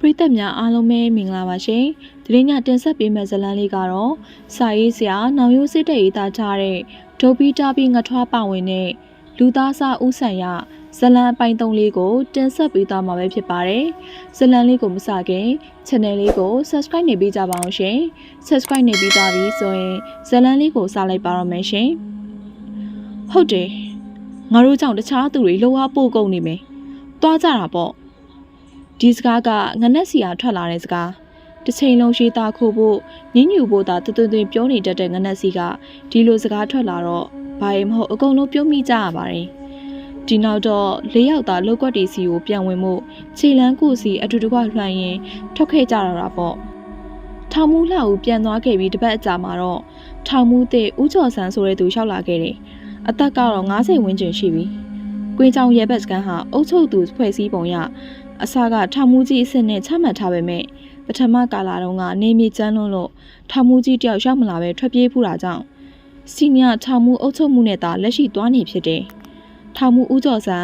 ပရိသတ်များအားလုံးပဲမင်္ဂလာပါရှင်။ဒီနေ့ညတင်ဆက်ပေးမယ့်ဇာတ်လမ်းလေးကတော့စာရေးဆရာနောင်ရိုးစစ်တဲ့ရေးသားထားတဲ့ဒိုပီတာပီငထွားပါဝင်တဲ့လူသားစားဥဆန်ရဇာတ်လမ်းအပိုင်း၃လေးကိုတင်ဆက်ပေးသွားမှာပဲဖြစ်ပါတယ်။ဇာတ်လမ်းလေးကိုမစခင် channel လေးကို subscribe နေပေးကြပါအောင်ရှင်။ subscribe နေပြီးသားပြီဆိုရင်ဇာတ်လမ်းလေးကိုစလိုက်ပါတော့မယ်ရှင်။ဟုတ်တယ်။ငါတို့ကြောင့်တခြားသူတွေလှုပ်အားပို့ကုန်နေမယ်။တွားကြတာပေါ့။ ဒီစကားကငနက်စီယာထွက်လာတဲ့စကားတစ်ချိန်လုံးရှိသားခိုးဖို့ညညူဖို့သာတွင်တွင်ပြောနေတတ်တဲ့ငနက်စီကဒီလိုစကားထွက်လာတော့ဘာရင်မဟုတ်အကုန်လုံးပြုံးမိကြရပါတယ်ဒီနောက်တော့လေးယောက်သားလောက်ကွက်တီစီကိုပြန်ဝင်မှုခြေလန်းကိုစီအတူတကွလှမ်းရင်ထွက်ခဲ့ကြတော့တာပေါ့ထောင်မူလှကိုပြန်သွားခဲ့ပြီးတပတ်အကြာမှာတော့ထောင်မူတဲ့ဦးကျော်ဆန်းဆိုတဲ့သူရောက်လာခဲ့တယ်အသက်ကတော့90ဝန်းကျင်ရှိပြီကွင်းချောင်းရဲဘက်စကန်ဟာအုတ်ချုပ်သူဖွဲ့စည်းပုံရ အစကထောင်မူကြီးအစ်စ်နဲ့ချမှတ်ထားပေမဲ့ပထမကာလတုန်းကနေမြေကျန်းလွန်းလို့ထောင်မူကြီးတယောက်ရောက်မလာပဲထွက်ပြေးဖူးတာကြောင့်စီနီယာထောင်မူအုပ်ချုပ်မှုနဲ့သာလက်ရှိသွားနေဖြစ်တယ်။ထောင်မူဦးကျော်စံ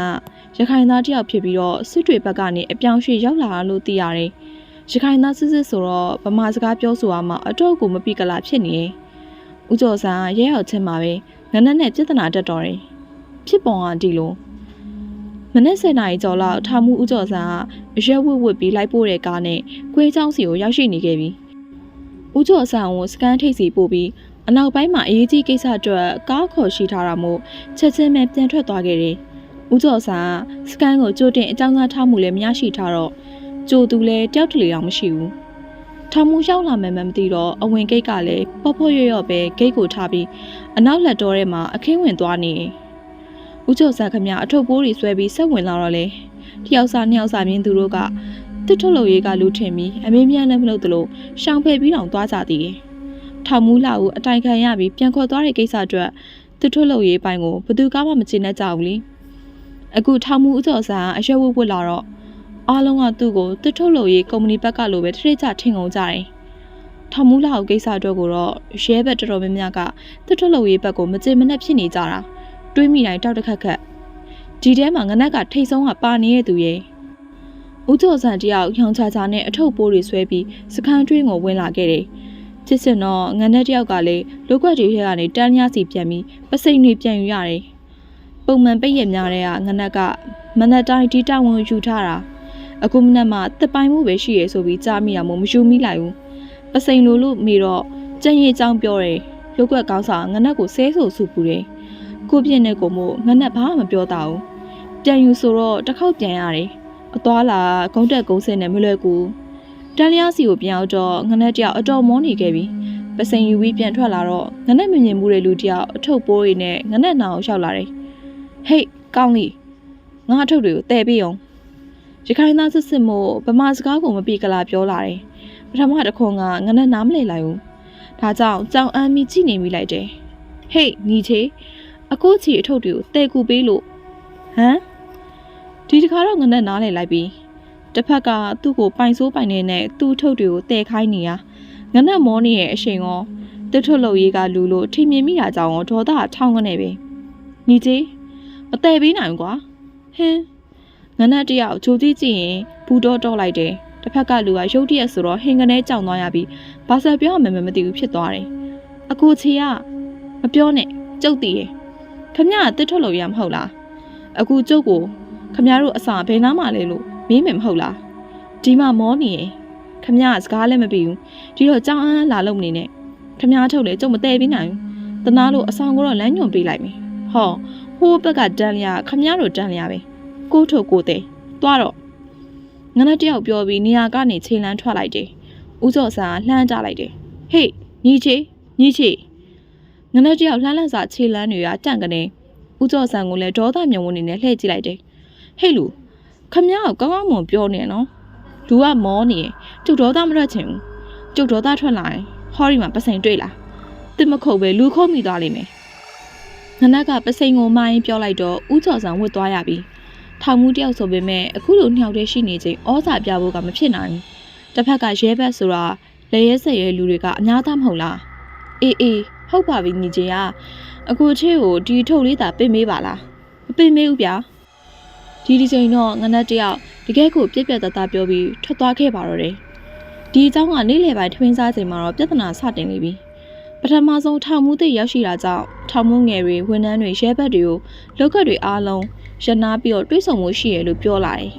ကရခိုင်သားတယောက်ဖြစ်ပြီးတော့စစ်တွေဘက်ကနေအပြောင်းရွှေ့ရောက်လာတာလို့သိရတယ်။ရခိုင်သားစစ်စစ်ဆိုတော့ဗမာစကားပြောဆိုရမှာအတော့ကိုမပိကလာဖြစ်နေ။ဦးကျော်စံကရဲရောက်ချင်းမှာပဲငနက်နဲ့ပြဿနာတက်တော်တယ်။ဖြစ်ပုံကဒီလို မနေ့7နာရီကျော်လောက်ထာမှုဦးကျော်ဆန်းကအရွက်ဝတ်ဝတ်ပြီးလိုက်ပို့တဲ့ကားနဲ့ကွေးချောင်းစီကိုရောက်ရှိနေခဲ့ပြီ။ဦးကျော်ဆန်းကိုစကန်ထိတ်စီပို့ပြီးအနောက်ပိုင်းမှာအရေးကြီးကိစ္စအတွက်ကားခေါ်ရှိထားတာမို့ချက်ချင်းပဲပြန်ထွက်သွားခဲ့တယ်။ဦးကျော်ဆန်းကစကန်ကိုကြိုတင်အကြောင်းကြားထားမှုလည်းမရရှိထားတော့ကြိုသူလည်းတယောက်တလေတော့မရှိဘူး။ထာမှုရောက်လာမယ်မသိတော့အဝင်ဂိတ်ကလည်းပေါ့ပေါ့ရွရွပဲဂိတ်ကိုထားပြီးအနောက်လက်တော်ထဲမှာအခင်းဝင်သွားနေတယ်။ ဦးကျော်စာခမအထုပ်ပိုးတွေဆွဲပြီးဆက်ဝင်လာတော့လေတယောက်စာနှစ်ယောက်စာမြင်သူတို့ကတစ်ထုတ်လို့ရေးကလူထင်ပြီးအမေးမြန်းလည်းမလုပ်သလိုရှောင်ဖယ်ပြီးတောင်သွားကြသေးတယ်။ထောင်မူလာကိုအတိုင်ခံရပြီးပြန်ခေါ်သွားတဲ့ကိစ္စအတွက်တစ်ထုတ်လို့ရေးပိုင်းကိုဘယ်သူကမှမချင်တတ်ကြဘူးလေ။အခုထောင်မူဦးကျော်စာကအရွက်ဝတ်ဝတ်လာတော့အားလုံးကသူ့ကိုတစ်ထုတ်လို့ရေးကုမ္ပဏီဘက်ကလိုပဲထထကြထင်ကုန်ကြတယ်။ထောင်မူလာကိုကိစ္စအတွက်ကိုတော့ရဲဘက်တော်တော်များများကတစ်ထုတ်လို့ရေးဘက်ကိုမကြင်မနဲ့ဖြစ်နေကြတာ။ တွေးမိတိုင်းတောက်တစ်ခတ်ခတ်ဒီထဲမှာငနက်ကထိတ်ဆုံးကပါနေတဲ့သူရဲ့ဦးကျော်ဆန်တယောက်ရောင်ချာချာနဲ့အထုပ်ပိုးတွေဆွဲပြီးစခန်းတွင်းကိုဝင်လာခဲ့တယ်ချစ်စင်တော့ငနက်တယောက်ကလည်းလုကွက်တွေထဲကနေတန်းရစီပြန်ပြီးပစိန်တွေပြန်ယူရတယ်ပုံမှန်ပိတ်ရများတဲ့ကငနက်ကမနက်တိုင်းဒီတာဝန်ယူထားတာအခုမနက်မှတစ်ပိုင်းမှုပဲရှိရဆိုပြီးကြားမိရမို့မယူမိလိုက်ဘူးပစိန်လိုလို့မိတော့ကြံ့ရည်ကြောင်းပြောတယ်လုကွက်ကောင်းစာငနက်ကိုဆဲဆိုစုပူတယ် ကိုပြင်းနဲ့ကိုမို့ငနဲ့ဘာမှမပြောတာဘူးပြန်ယူဆိုတော့တစ်ခေါက်ပြန်ရတယ်အသွားလာဂုံးတက်ဂုံးစင်နဲ့မလွယ်ကူတန်လျားစီကိုပြန်အောင်တော့ငနဲ့တယောက်အတော်မောနေခဲ့ပြီပစိန်ယူပြီးပြန်ထွက်လာတော့ငနဲ့မမြင်မှုတဲ့လူတယောက်အထုပ်ပိုးတွေနဲ့ငနဲ့နာကိုရှောက်လာတယ်ဟေးကောင်းလီငါအထုပ်တွေကိုတဲပေးအောင်ရခိုင်သားစစ်စစ်မို့ဗမာစကားကိုမပြေကလာပြောလာတယ်ပထမတစ်ခွန်ကငနဲ့နားမလည်လိုက်ဘူးဒါကြောင့်ကြောင်အမ်းမိကြည့်နေမိလိုက်တယ်ဟေးညီချေ အကိုချီအထုပ်တွေကိုတဲကူပေးလို့ဟမ်ဒီတခါတော့ငနဲ့နားလေလိုက်ပြီးတစ်ဖက်ကသူ့ကိုပိုင်ဆိုးပိုင်နေနဲ့သူ့အထုပ်တွေကိုတဲခိုင်းနေရငနဲ့မောနေရဲ့အချိန်ရောတစ်ထုတ်လို့ရေးကလူလို့ထိမြင်မိတာကြောင့်ရောဒေါသထောင်းကနေပဲညီကြီးမတဲပေးနိုင်ဘူးကွာဟင်းငနဲ့တယောက်ဂျိုကြီးကြည့်ရင်ဘူးတော့တော့လိုက်တယ်တစ်ဖက်ကလူကရုတ်တရက်ဆိုတော့ဟင်ကနေကြောင်သွားရပြီးဘာသာပြောရမယ်မသိဘူးဖြစ်သွားတယ်အကိုချီကမပြောနဲ့ကြုတ်တည်ရဲ့ ခမရကတစ်ထွက်လို့ရမဟုတ်လားအခုကျုပ်ကိုခမရတို့အစာဘယ်နားမှလဲလို့မေးမယ်မဟုတ်လားဒီမှာမောနေရင်ခမရကစကားလည်းမပြီးဘူးဒီတော့ကြောင်အန်းလာလို့မနေနဲ့ခမရထုတ်လေကျုပ်မတဲပေးနိုင်ဘူးတနာလို့အဆောင်ကိုတော့လမ်းညွန်ပေးလိုက်မယ်ဟောဟိုးဘက်ကတန်းလျာခမရတို့တန်းလျာပဲကိုထုတ်ကိုတဲသွားတော့ငါနဲ့တယောက်ပြောပြီးနေရာကနေချိန်လန်းထွက်လိုက်တယ်ဦးစော့ဆန်ကလှမ်းကြလိုက်တယ်ဟေးညီချေညီချေ ငနဲ့တယောက်လှမ်းလှမ်းစာခြေလန်းတွေကတန့်ကနေဦးကျော်ဆန်ကိုလည်းဒေါသမြုံဝင်နေနဲ့လှည့်ကြည့်လိုက်တယ်ဟေ့လူခမ ्या ကိုကောင်းကောင်းမွန်ပြောနေရနော်လူကမောနေရကျုပ်ဒေါသမထွက်ချင်ဘူးကျုပ်ဒေါသထွက်လာရင်ဟောဒီမှာပစိန်တွေ့လားတစ်မခုတ်ပဲလူခုတ်မိသွားလိမ့်မယ်ငနက်ကပစိန်ကိုမိုင်းပြောလိုက်တော့ဦးကျော်ဆန်ဝတ်သွားရပြီထောင်မှုတယောက်ဆိုပေမဲ့အခုလိုနှောက်တဲ့ရှိနေချိန်ဩစာပြဖို့ကမဖြစ်နိုင်ဘူးတစ်ဖက်ကရဲဘက်ဆိုတာလေရဲဆက်ရဲလူတွေကအများသားမဟုတ်လားအေးအေး ဟုတ်ပါပြီညီကြီးကအခုချေကိုဒီထုတ်လေးသာပင်မေးပါလားမပင်မေးဘူးဗျာဒီဒီချိန်တော့ငနက်တယောက်တကယ်ကိုပြက်ပြက်သားသားပြောပြီးထွက်သွားခဲ့ပါတော့တယ်ဒီအကြောင်းကနေ့လယ်ပိုင်းထမင်းစားချိန်မှာတော့ပြဿနာစတင်နေပြီပထမဆုံးထောင်မှုသိရောက်ရှိတာကြောင့်ထောင်မှုငယ်တွေဝန်ထမ်းတွေရဲဘက်တွေကိုလောက်ကတွေအားလုံးရနာပြီးတော့တွေးဆုံမှုရှိရလို့ပြောလာတယ်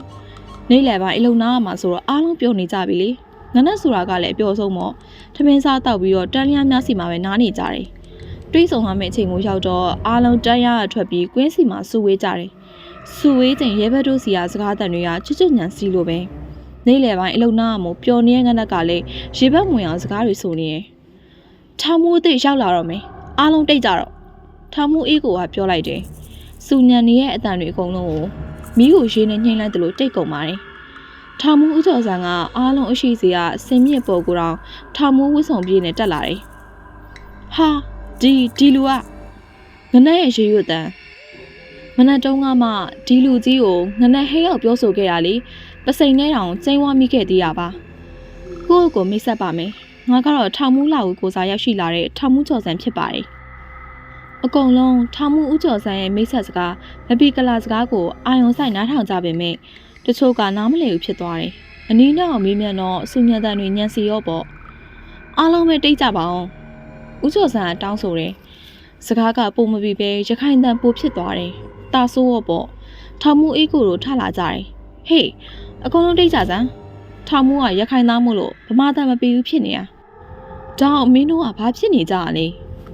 နေ့လယ်ပိုင်းအလုံနာကမှဆိုတော့အားလုံးပြောနေကြပြီလေ ငနက်ဆိုတာကလည်းအပြောဆုံးပေါ့ထမင်းစားတောက်ပြီးတော့တန်းလျားများစီမှာပဲနားနေကြတယ်တွေးဆုံရမယ့်အချိန်ကိုရောက်တော့အားလုံးတန်းရရထွက်ပြီးကွင်းစီမှာစုဝေးကြတယ်။စုဝေးချိန်ရဲဘက်တို့စီကစကားတန်တွေကချွတ်ချွတ်ညံစီလိုပဲ။နေ့လယ်ပိုင်းအလုံနာကမို့ပျော်နေတဲ့ငနက်ကလည်းရေဘက်ဝင်အောင်စကားတွေဆိုနေတယ်။ထောင်မှုအသိရောက်လာတော့မယ်။အားလုံးတိတ်ကြတော့ထောင်မှုအေးကိုကပြောလိုက်တယ်။စူညံနေရဲ့အတန်တွေအကုန်လုံးကိုမိကိုရေးနဲ့ညှိလိုက်တယ်လို့တိတ်ကုန်ပါတယ်။ ထောင်မှုဥကျော်ဆန်ကအားလုံးအရှိစီကစင်မြင့်ပေါ်ကိုတော့ထောင်မှုဝစ်စုံပြေးနဲ့တက်လာတယ်။ဟာဒီဒီလူကငနက်ရဲ့ရေရွတ်တန်မနက်တုန်းကမှဒီလူကြီးကိုငနက်ဟဲရောက်ပြောဆိုခဲ့တာလေပစိန်နဲ့တောင်ကျင်းဝါမိခဲ့သေးတာပါကိုယ့်ကိုမိတ်ဆက်ပါမယ်ငါကတော့ထောင်မှုလာကိုကိုစားရောက်ရှိလာတဲ့ထောင်မှုကျော်ဆန်ဖြစ်ပါတယ်အကုန်လုံးထောင်မှုဦးကျော်ဆန်ရဲ့မိတ်ဆက်စကားမပီကလာစကားကိုအာယုံဆိုင်နားထောင်ကြပေမဲ့ တချို့ကနားမလည်ဘူးဖြစ်သွားတယ်အနီးနောက်မေးမြန်းတော့စုညံတန်တွေညံစီရောပေါ့အားလုံးပဲတိတ်ကြပါအောင်ဦးကျော်ဆန်ကတောင်းဆိုတယ်။စကားကပုံမပြီးပဲရခိုင်တန်ပိုဖြစ်သွားတယ်။တာဆိုးရောပေါ့။ထောင်မှုအေးကိုတို့ထလာကြတယ်။ဟေးအကုန်လုံးတိတ်ကြစမ်း။ထောင်မှုကရခိုင်သားမို့လို့ဗမာတန်မပြီးဘူးဖြစ်နေရ။ဒါအောင်မင်းတို့ကဘာဖြစ်နေကြရလဲ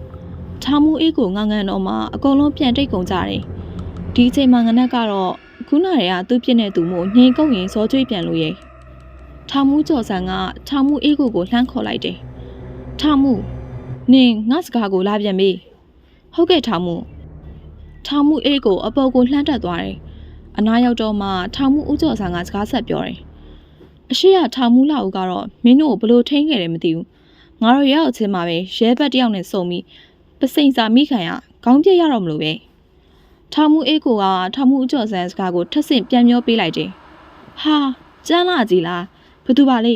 ။ထောင်မှုအေးကိုငငန်တော့မှအကုန်လုံးပြန်တိတ်ကုန်ကြတယ်။ဒီအချိန်မှာငနက်ကတော့ ခုနတည်းကသူ့ပြစ်နေသူမို့ငိန်ကုတ်ရင်စောကြွေးပြန်လို့ရဲ့။ထောင်မှုကျော်ဆန်ကထောင်မှုအေးကိုကိုလှမ်းခေါ်လိုက်တယ်။ထောင်မှုနင်ငါစကားကိုလာပြန်ပြီဟုတ်ကဲ့ထောင်မှုထောင်မှုအေးကိုအပေါ်ကိုလှမ်းတက်သွားတယ်အနားရောက်တော့မှထောင်မှုဦးကျော်ဆန်းကစကားဆက်ပြောတယ်အရှိရထောင်မှုလာဦးကတော့မင်းတို့ကိုဘလို့ထိန်းခဲ့တယ်မသိဘူးငါတို့ရောက်ချင်းမှာပဲရဲဘက်တယောက်နဲ့စုံပြီးပစိန်စာမိခံရခေါင်းပြက်ရတော့မလို့ပဲ ထောင်မှုအေးကိုကထောင်မှုဦးကျော်ဆန်းစကားကိုထပ်ဆင့်ပြန်ပြောပေးလိုက်တယ်ဟာကျန်းလာကြီးလားဘသူပါလိ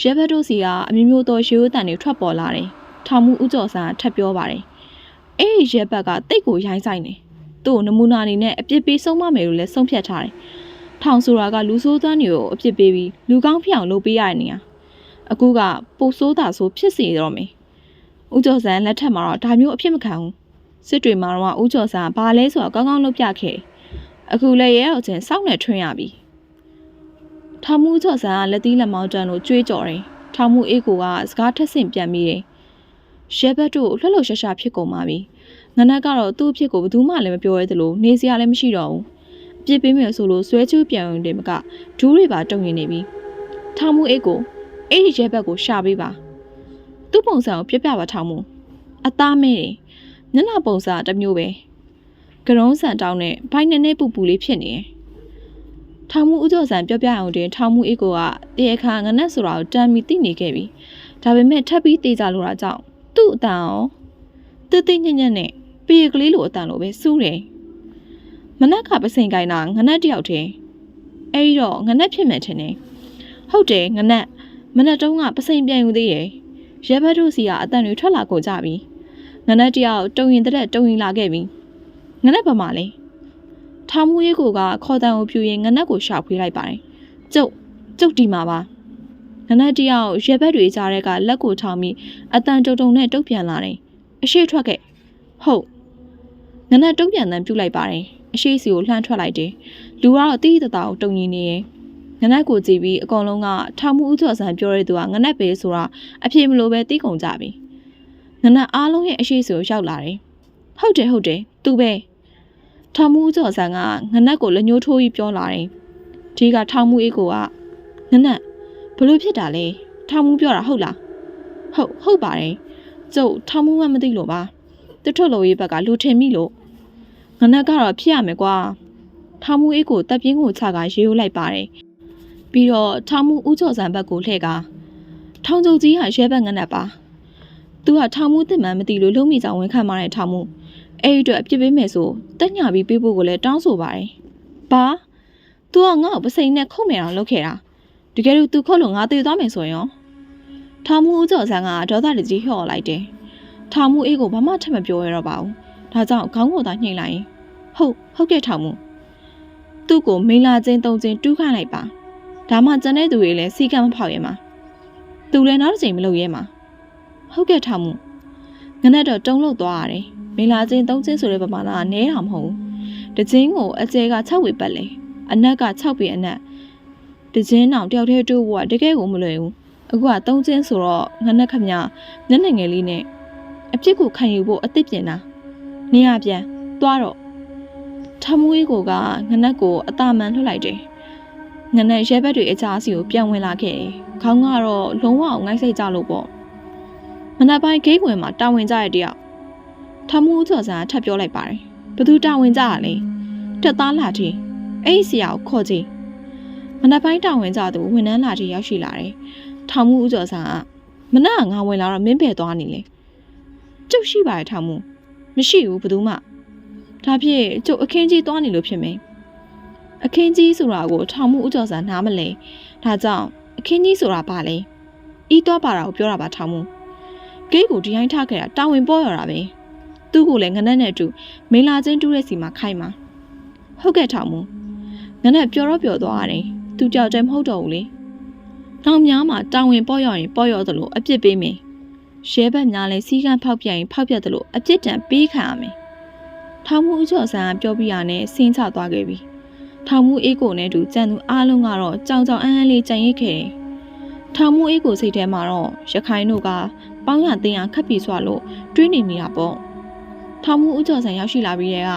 ရဲဘက်တို့စီကအမျိုးမျိုးသောရေဦးတန်တွေထွက်ပေါ်လာတယ်ထောင်မှုဥကျော်ဆန်းထပ်ပြောပါတယ်။အဲ့ဒီရဲဘက်ကတိတ်ကိုရိုင်းဆိုင်နေ။သူ့ကိုနမူနာအနေနဲ့အပြစ်ပေးဆုံးမမယ်လို့လည်းဆုံးဖြတ်ထားတယ်။ထောင်ဆိုတာကလူဆိုးသွမ်းတွေကိုအပြစ်ပေးပြီးလူကောင်းဖြစ်အောင်လုပ်ပေးရတဲ့နေရာ။အခုကပိုဆိုးတာဆိုဖြစ်စီတော့မယ်။ဥကျော်ဆန်းလက်ထက်မှာတော့ဒါမျိုးအဖြစ်မခံဘူး။ စစ်တွေမှာတော့ဥကျော်ဆန်းဘာလဲဆိုတော့ကောင်းကောင်းလုပ်ပြခဲ့။အခုလည်းရဲအောင်ချင်းစောင့်နေထွင်းရပြီ။ထောင်မှုဥကျော်ဆန်းကလက်သီးလက်မောင်းတန်းလို့ကြွေးကြော်တယ်။ထောင်မှုအေးကိုကစကားထက်ဆင့်ပြန်ပြီးတယ်။ရဲဘက်တို့လှလှရှာရှာဖြစ်ကုန်ပါပြီ။ငနက်ကတော့သူ့အဖြစ်ကိုဘယ်သူမှလည်းမပြောရသလိုနေစရာလည်းမရှိတော့ဘူး။ပြစ်ပေးမယ်ဆိုလို့ဆွဲချူးပြန်ဝင်တယ်မကဒူးတွေပါတုံရင်နေပြီ။ထောင်မှုအိတ်ကိုအဲ့ဒီရဲဘက်ကိုရှာပေးပါ။သူ့ပုံစံကိုပြပြပါထောင်မှု။အသားမဲတယ်။ ညနာပုံစံတစ်မျိုးပဲ။ကရုံးဆန်တောင်းနဲ့ဘိုင်းနဲ့နဲ့ပူပူလေးဖြစ်နေတယ်။ထောင်မှုဥကျော်ဆန်ပြောပြအောင်တင်ထောင်မှုအိတ်ကိုကတရားခါငနက်ဆိုတာကိုတမ်းပြီးသိနေခဲ့ပြီ။ဒါပေမဲ့ထပ်ပြီးတေးကြလို့တာကြောင့်သူ့အတန်အောင်တသိညံ့ညံ့နဲ့ပြေကလေးလိုအတန်လိုပဲစူးတယ်မနက်ကပစိန်ကိုင်းတာငနက်တယောက်တည်းအဲ့ဒီတော့ငနက်ဖြစ်မယ်ထင်တယ်ဟုတ်တယ်ငနက်မနက်တုန်းကပစိန်ပြန်ယူသေးတယ်ရဲဘက်တို့စီကအတန်တွေထွက်လာကုန်ကြပြီ ငနက်တယောက်တုံရင်တဲ့တုံရင်လာခဲ့ပြီငနက်ဘာမှလဲထောင်မူရေးကိုကခေါ်တန်ကိုပြူရင်ငနက်ကိုရှာဖွေလိုက်ပါတယ်ကျုပ်ကျုပ်ဒီမှာပါငနက်တယောက်ရဲဘက်တွေကြားတဲ့ကလက်ကိုထောင်ပြီးအတန်တုံတုံနဲ့တုတ်ပြန်လာတယ်အရှိထွက်ခဲ့ဟုတ်ငနက်တုတ်ပြန်တန်းပြုတ်လိုက်ပါတယ်အရှိစီကိုလှမ်းထွက်လိုက်တယ်လူကတော့တီးတတာကိုတုံညီနေရဲ့ငနက်ကိုကြည့်ပြီးအကောင်လုံးကထောင်မှုဥကျော်ဆန်ပြောတဲ့သူကငနက်ပဲဆိုတာအပြေမလို့ပဲတီးကုန်ကြပြီ ငနက်အားလုံးရဲ့အရှိစီကိုရောက်လာတယ်ဟုတ်တယ်ဟုတ်တယ်သူပဲထောင်မှုဥကျော်ဆန်ကငနက်ကိုလက်ညှိုးထိုးပြီးပြောလာတယ်ဒီကထောင်မှုအေးကိုကငနက်ဘလို့ဖြစ်တာလဲထောင်မှုပြောတာဟုတ်လားဟုတ်ဟုတ်ပါတယ်ကျုပ်ထောင်မှုမှမသိလို့ပါသူထုတ်လို့ရေးဘက်ကလူထင်မိလို့ငနက်ကတော့ဖြစ်ရမယ်ကွာထောင်မှုအေးကိုတပ်ပြင်းကိုချကရေရိုးလိုက်ပါတယ်ပြီးတော့ထောင်မှုဥကျော်ဆန်ဘက်ကိုလှည့်ကထောင်ကျုပ်ကြီးဟာရဲဘက်ငနက်ပါ သူကထောင်မှုတင်မှန်မသိလို့လုံးမိကြောင်ဝင်ခံมาတဲ့ထောင်မှုအဲ့ဒီအတွက်အပြစ်ပေးမယ်ဆိုတက်ညာပြီးပေးဖို့ကိုလည်းတောင်းဆိုပါတယ်ဘာ तू ကငါ့ကိုပစိန်နဲ့ခုတ်မယ်အောင်လုပ်ခဲ့တာတကယ်လို့ तू ခုတ်လို့ငါသေသွားမယ်ဆိုရင်ရောထောင်မှုဦးကျော်ဆန်းကဒေါသတကြီးဟော့လိုက်တယ်ထောင်မှုအေးကိုဘာမှထပ်မပြောရတော့ပါဘူးဒါကြောင့်ခေါင်းကိုသာညှိလိုက်ရင်ဟုတ်ဟုတ်ကဲ့ထောင်မှု သူ့ကိုမိန်လာချင်းတုံချင်းတူးခိုင်းလိုက်ပါဒါမှကျန်တဲ့သူတွေလည်းစီကံမဖောက်ရဲမှာသူလည်းနောက်တစ်ချိန်မလုပ်ရဲမှာ ဟုတ်ကဲ့ထောင်မှုငနဲ့တော့တုံလို့သွားရတယ်မိန်လာချင်းတုံချင်းဆိုတဲ့ပမာဏကနဲတာမဟုတ်ဘူးတချင်းကိုအကျဲက6ဝေပတ်လေအနက်က6ပေအနက်တချင်းတောင်တယောက်တည်းတိုးဖို့ကတကယ်ကိုမလွယ်ဘူးအခုကတုံချင်းဆိုတော့ငနဲ့ခမမျက်နှာငယ်လေးနဲ့အဖြစ်ကိုခံယူဖို့အသစ်ပြင်တာနေရပြန်သွားတော့ထမွေးကိုကငနက်ကိုအတာမန်လွှတ်လိုက်တယ်။ငနက်ရဲဘက်တွေအချားစီကိုပြန်ဝင်လာခဲ့တယ်။ခေါင်းကတော့လုံးဝငိုက်စိတ်ကြလို့ပေါ့။ မနက်ပိုင်းဂိတ်ဝင်မှာတာဝန်ကြရတဲ့တယောက်ထမွေးကျော်စံကထပ်ပြောလိုက်ပါတယ်။ဘသူတာဝန်ကြရလဲ။တက်သားလာတီအဲ့ဒီဆရာကိုခေါ်ကြည့်။မနက်ပိုင်းတာဝန်ကြသူဝန်ထမ်းလာတီရောက်ရှိလာတယ်။ထမွေးဦးကျော်စံကမနက်ကငါဝင်လာတော့မင်းပဲသွားနေလေ။ကျုပ်ရှိပါတယ်ထမွေးမရှိဘူးဘသူမှဒါဖြင့်ကျုပ်အခင်းကြီးသွားနေလို့ဖြစ်မယ်။အခင်းကြီးဆိုတာကိုထောင်မှုဥကျော်စာနားမလဲ။ဒါကြောင့်အခင်းကြီးဆိုတာဘာလဲ။ဤတော့ပါတာကိုပြောတာပါထောင်မှု။ ဂိတ်ကိုဒီတိုင်းထားခဲ့တာတာဝန်ပေါ်ရတာပဲ။သူ့ကိုလည်းငနက်နဲ့အတူမင်းလာချင်းတူးတဲ့စီမှာခိုင်းမှာ။ဟုတ်ကဲ့ထောင်မှု။ငနက်ပျော်တော့ပျော်သွားရတယ်။သူကြောက်တယ်မဟုတ်တော့ဘူးလေ။တောင်များမှာတာဝန်ပေါ်ရရင်ပေါ်ရသလိုအပြစ်ပေးမယ်။ရဲဘက်များလည်းစီကံဖောက်ပြရင်ဖောက်ပြသလိုအပြစ်ဒဏ်ပေးခံရမယ်။ထောင်မှုအကျော်ဆန်းကပြောပြရနဲ့ဆင်းချသွားခဲ့ပြီ။ထောင်မှုအေးကိုနဲ့အတူကြံသူအားလုံးကတော့ကြောင်ကြောင်အန်းအန်းလေးကြံရစ်ခဲ့တယ်။ထောင်မှုအေးကိုစိတ်ထဲမှာတော့ရခိုင်တို့က ပေါင်းရတင်ရခက်ပြီးဆွလို့တွေးနေမိတာပေါ့။ထောင်မှုအကျော်ဆန်းရောက်ရှိလာပြီးတဲ့က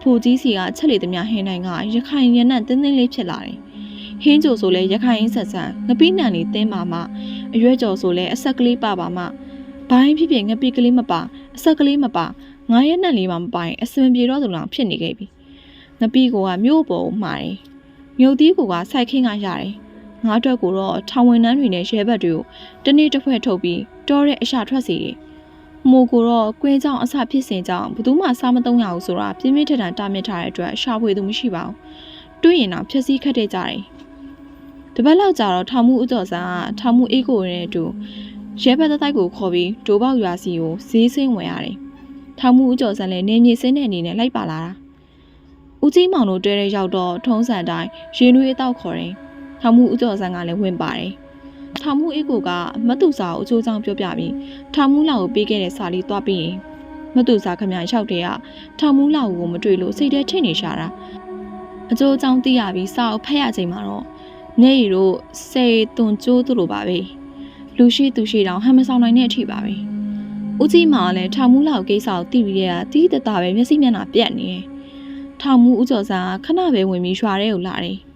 ဖိုကြီးစီကချက်လေသမျှဟင်းတိုင်းကရခိုင်ရနံ့တင်းတင်းလေးဖြစ်လာတယ်။ဟင်းကြိုဆိုလဲရခိုင်အင်းဆက်ဆန်းငပိနံလေးတင်းပါမှအရွက်ကြော်ဆိုလဲအဆက်ကလေးပါပါမှဘိုင်းဖြစ်ဖြစ်ငပိကလေးမပါအဆက်ကလေးမပါငါးရက်နဲ့လေးမှမပိုင်အစင်ပြေတော့သူလောင်ဖြစ်နေခဲ့ပြီ။ငပီကိုကမြို့ပေါ်ကိုမှာတယ်။မြို့သီးကိုကစိုက်ခင်းကရတယ်။ ငါအတွက်ကိုတော့ထောင်ဝင်နှန်းတွေနဲ့ရဲဘက်တွေကိုတနေ့တစ်ဖွဲ့ထုတ်ပြီးတောတဲ့အရှာထွက်စီတယ်။မိုးကိုတော့ကွင်းကြောင်အစဖြစ်စဉ်ကြောင့်ဘယ်သူမှစားမသုံးရဘူးဆိုတာပြင်းပြင်းထန်ထန်တားမြစ်ထားတဲ့အတွက်ရှာဖွေသူမရှိပါဘူး။တွေးရင်တော့ဖြက်စီးခတ်တဲ့ကြတယ်။တပတ်လောက်ကြာတော့ထောင်မှုဥတော်ဆန်းကထောင်မှုအေးကိုနဲ့အတူရဲဘက်တိုက်ကိုခေါ်ပြီးဒိုးပေါက်ရွာစီကိုဈေးစင်းဝင်ရတယ်။ထောင်မှုဦးကျော်စံလည်းနေမြေစင်းတဲ့အနေနဲ့လိုက်ပါလာတာ။ဦးကြီးမောင်တို့တဲတဲ့ရောက်တော့ထုံးစံတိုင်းရေနွေးအတော့ခေါ်တယ်။ ထောင်မှုဦးကျော်စံကလည်းဝင်ပါတယ်။ထောင်မှုအေးကိုကမတ်တူစာကိုအချိုးချောင်းပြောပြပြီးထောင်မှုလောက်ကိုပေးခဲ့တဲ့စာလေးတွားပြီးရင်မတ်တူစာခမရရောက်တဲ့ကထောင်မှုလောက်ကိုမတွေ့လို့စိတ်ထဲထင်နေရှာတာ။အချိုးချောင်းသိရပြီးစာကိုဖတ်ရချိန်မှာတော့နေရီတို့စေတွန်ကျိုးသူလိုပါပဲ။လူရှိသူရှိတောင်ဟမ်မဆောင်နိုင်တဲ့အထိပါပဲ။ဦးကြီးမာလည်းထောင်မှုလောက်ကိစ္စကိုသိပြီးတဲ့ကတီးတတပဲမျက်စိမျက်နှာပြတ်နေတယ်။ထောင်မှုဦးကျော်စံကခဏပဲဝင်ပြီးရွာထဲကိုလာတယ်။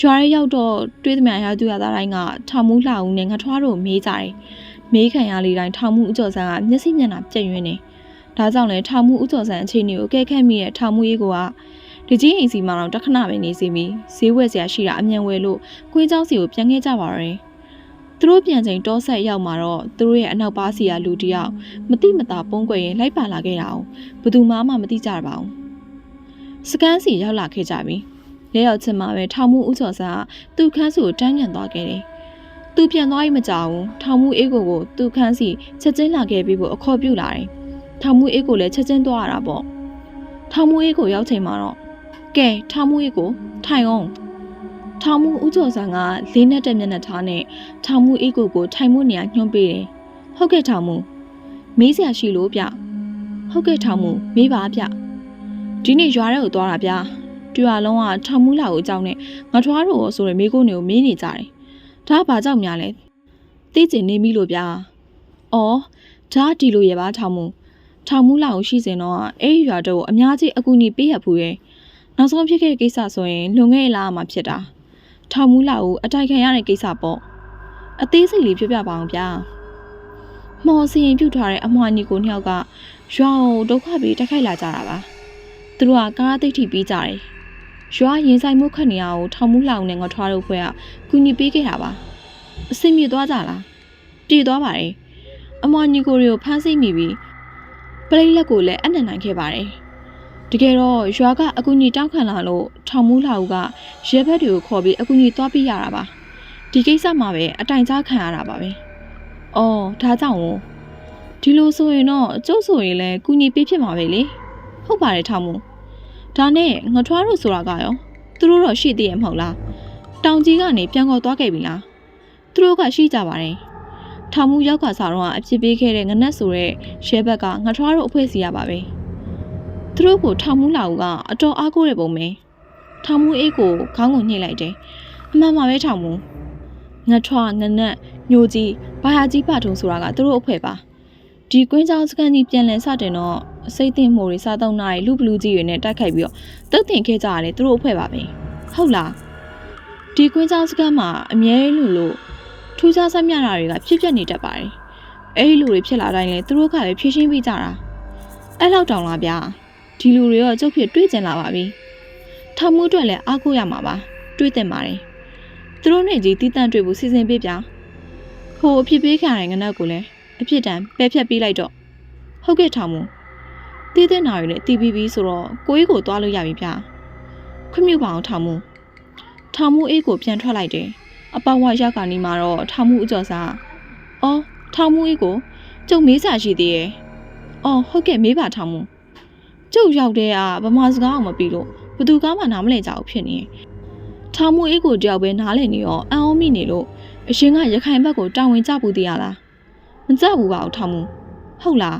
ရွာထဲရောက်တော့တွေးသမျှရသူရသားတိုင်းကထောင်မှုလှအောင်နဲ့ငထွားတို့မေးကြတယ်။မေးခံရလေတိုင်းထောင်မှုဦးကျော်စံကမျက်စိမျက်နှာပြတ်ရွင်းနေ။ဒါကြောင့်လည်းထောင်မှုဦးကျော်စံအခြေအနေကိုကဲခတ်မိတဲ့ထောင်မှုကြီးကဒီကြီးအိမ်စီမှာတော့တခဏပဲနေစီပြီးဈေးဝယ်စရာရှိတာအမြန်ဝယ်လို့ကွေးเจ้าစီကိုပြန်ခဲ့ကြပါရယ်။သူတို့ပြန်ချိန်တောဆက်ရောက်မှာတော့သူတို့ရဲ့အနောက်ပါးစီကလူတစ်ယောက် မတိမတာပုံကွယ်ရင်လိုက်ပါလာခဲ့တာအောင်ဘယ်သူမှမသိကြပါဘူးစကန်းစီရောက်လာခဲ့ကြပြီ လဲရောက်ချင်းမှာပဲထောင်မှုဥကျော်စာကသူ့ခန်းစီကိုတန်းပြန်သွားခဲ့တယ်သူပြန်သွားရင်မကြောက်ဘူးထောင်မှုအေးကိုကိုသူ့ခန်းစီချက်ချင်းလာခဲ့ပြီးဖို့အခေါ်ပြုလာတယ်ထောင်မှုအေးကိုလည်းချက်ချင်းသွားရတာပေါ့ထောင်မှုအေးကိုရောက်ချိန်မှာတော့ကဲထောင်မှုအေးကိုထိုင်အောင်ထောင်မှုဥကျော်စာကလေးနဲ့တဲ့မျက်နှာထားနဲ့ထောင်မှုအေးကိုကိုထိုင်မှုနေရာညွှန်းပေးတယ်ဟုတ်ကဲ့ထောင်မှုမေးစရာရှိလို့ဗျဟုတ်ကဲ့ထောင်မှုမေးပါဗျဒီနေ့ရွာထဲကိုသွားတာဗျ တူရလုံးကထောင်မှုလာကိုအကြောင်းနဲ့ငါထွားတို့ရောဆိုရယ်မိကုန်းတွေကိုမေးနေကြတယ်ဒါကဘာကြောင့်များလဲသိကျင်နေပြီလို့ဗျအော်ဒါကဒီလိုရပါထောင်မှုထောင်မှုလာကိုရှိစင်တော့အဲ့ဒီရွာတော့အများကြီးအကူအညီပေးရဖူးရဲ့နောက်ဆုံးဖြစ်ခဲ့တဲ့ကိစ္စဆိုရင်လွန်ခဲ့တဲ့လမှာဖြစ်တာထောင်မှုလာကိုအတိုက်ခံရတဲ့ကိစ္စပေါ့အသေးစိတ်လေးပြောပြပါအောင်ဗျာမော်စီရင်ပြုတ်ထားတဲ့အမွှာညီကိုနှစ်ယောက်ကရွာကိုဒုက္ခပြီးတိုက်ခိုက်လာကြတာပါသူတို့ကကားသိတ်ထိပြီးကြတယ် ရွာရင်ဆိုင်မှုခတ်နေရကိုထောင်မှုလောင်နဲ့ငါထွားတို့ဖွဲ့ကကူညီပေးခဲ့တာပါအစင်မြေသွားကြလားပြေသွားပါတယ်အမွှာညီကိုတွေကိုဖမ်းဆီးမိပြီးပလိတ်လက်ကိုလည်းအနံ့နိုင်ခဲ့ပါတယ်တကယ်တော့ရွာကအကူကြီးတောက်ခံလာလို့ထောင်မှုလှောက်ကရဲဘက်တွေကိုခေါ်ပြီးအကူကြီးသွားပြရတာပါဒီကိစ္စမှာပဲအတိုင်ကြားခံရတာပါပဲ။အော်ဒါကြောင့်喎ဒီလိုဆိုရင်တော့ကျုပ်ဆိုရင်လည်းကုညီပေးဖြစ်မှာပဲလေ။ဟုတ်ပါတယ်ထောင်မူ။ ဒါနဲ့ငထွားတို့ဆိုတာကရောသူတို့တော့ရှိသေးရဲ့မဟုတ်လားတောင်ကြီးကနေပြန်ခေါ်သွားခဲ့ပြီလားသူတို့ကရှိကြပါတယ်ထောင်မှုရောက်ကစားတော့အဖြစ်ပေးခဲ့တဲ့ငနက်ဆိုတဲ့ရဲဘက်ကငထွားတို့အဖွဲ့စီရပါပဲသူတို့ကိုထောင်မှုလာဦးကအတော်အားကိုးတဲ့ပုံပဲထောင်မှုအေးကိုခေါင်းကိုညှိလိုက်တယ်အမှန်ပါပဲထောင်မှုငထွားငနက်ညိုကြီးဘာယာကြီးပထုံဆိုတာကသူတို့အဖွဲ့ပါ ဒီကွင်းချောင်းစကန်ကြီးပြန်လည်စတင်တော့အစိတ်သိမ့်မှုတွေစားသုံးတာတွေလူဘလူးကြီးတွေနဲ့တိုက်ခိုက်ပြီးတော့တုတ်တင်ခဲ့ကြရတယ်သူတို့အဖွဲ့ပါပဲဟုတ်လားဒီကွင်းချောင်းစကန်မှာအမြဲလူလို့ထူးခြားဆက်မြတာတွေကဖြစ်ပျက်နေတတ်ပါတယ်အဲ့ဒီလူတွေဖြစ်လာတိုင်းလဲသူတို့ကပဲဖြည့်ရှင်းပေးကြတာအဲ့လောက်တောင်လားဗျာဒီလူတွေရောကျုပ်ဖြစ်တွေးကျင်လာပါပြီထောင်မှုအတွက်လည်းအားကိုးရမှာပါတွေးတင်ပါတယ်သူတို့နဲ့ကြီးတီးတန့်တွေ့ဖို့စီစဉ်ပေးဗျာဟိုအဖြစ်ပေးခံရတဲ့ငနက်ကိုလည်း အဖြစ်တန်ပယ်ဖြတ်ပေးလိုက်တော့ဟုတ်ကဲ့ထောင်မှုတည်တဲ့နာရီနဲ့တီးပြီးပြီဆိုတော့ကိုကြီးကိုသွားလို့ရပြီဗျာခွင့်ပြုပါအောင်ထောင်မှုထောင်မှုအေးကိုပြန်ထွက်လိုက်တယ်အပေါဝရောက်ကနေမှာတော့ထောင်မှုအကျော်စားအော်ထောင်မှုအေးကိုကျုံမေးစာရှိသေးရဲ့အော်ဟုတ်ကဲ့မေးပါထောင်မှုကျုပ်ရောက်တဲ့ကဗမာစကားအောင်မပြီးလို့ဘသူကားမှနားမလည်ကြဘူးဖြစ်နေထောင်မှုအေးကိုတယောက်ပဲနားလည်နေရောအံ့ဩမိနေလို့အရှင်ကရခိုင်ဘက်ကိုတာဝန်ကျပူသေးရလား မကြဘူးပါဘူးထောင်မှုဟုတ်လား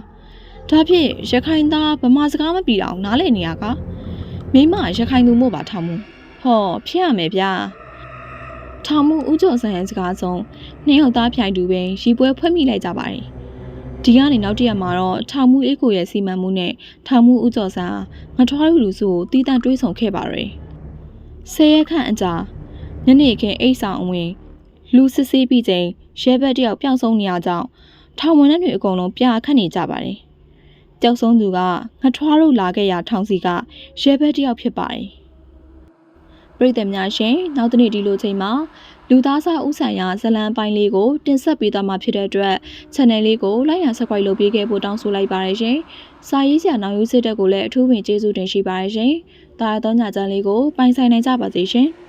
ဒါဖြင့်ရခိုင်သားဗမာစကားမပြီအောင်နားလည်နေရကမိမရခိုင်သူမို့ပါထောင်မှုဟောဖြစ်ရမယ်ဗျာထောင်မှုဥကျော်ဆန်ရဲ့စကားဆုံးနှစ်ယောက်သားဖြိုင်တူပဲရီပွဲဖွဲ့မိလိုက်ကြပါတယ်ဒီကနေနောက်တစ်ရက်မှာတော့ထောင်မှုအေးကိုရဲ့စီမံမှုနဲ့ထောင်မှုဥကျော်ဆန်ငထွားလူလူစုကိုတီးတန့်တွေးဆောင်ခဲ့ပါရယ်ဆယ်ရက်ခန့်အကြာညနေခင်းအိတ်ဆောင်အဝင် လူစစ်ဆေးပြီးချိန်ရဲဘက်တယောက်ပျောက်ဆုံးနေရကြောင်း ထောင်ဝင်တဲ့တွေအကုန်လုံးပြာခတ်နေကြပါတယ်ကြောက်ဆုံးသူကငထွားတို့လာခဲ့ရထောင်စီကရဲဘက်တစ်ယောက်ဖြစ်ပါတယ်။ပြည်သူများရှင်နောက်တစ်နေ့ဒီလိုချိန်မှာလူသားစားဥဆိုင်ရာဇလံပိုင်းလေးကိုတင်ဆက်ပေးသွားမှာဖြစ်တဲ့အတွက် channel လေးကို like and subscribe လုပ်ပေးခဲ့ဖို့တောင်းဆိုလိုက်ပါရရှင်။စာရေးဆရာနောင်ယူစစ်တက်ကိုလည်းအထူးပင်ကျေးဇူးတင်ရှိပါရရှင်။တာယာသောညချမ်းလေးကိုပိုင်ဆိုင်နိုင်ကြပါစေရှင်။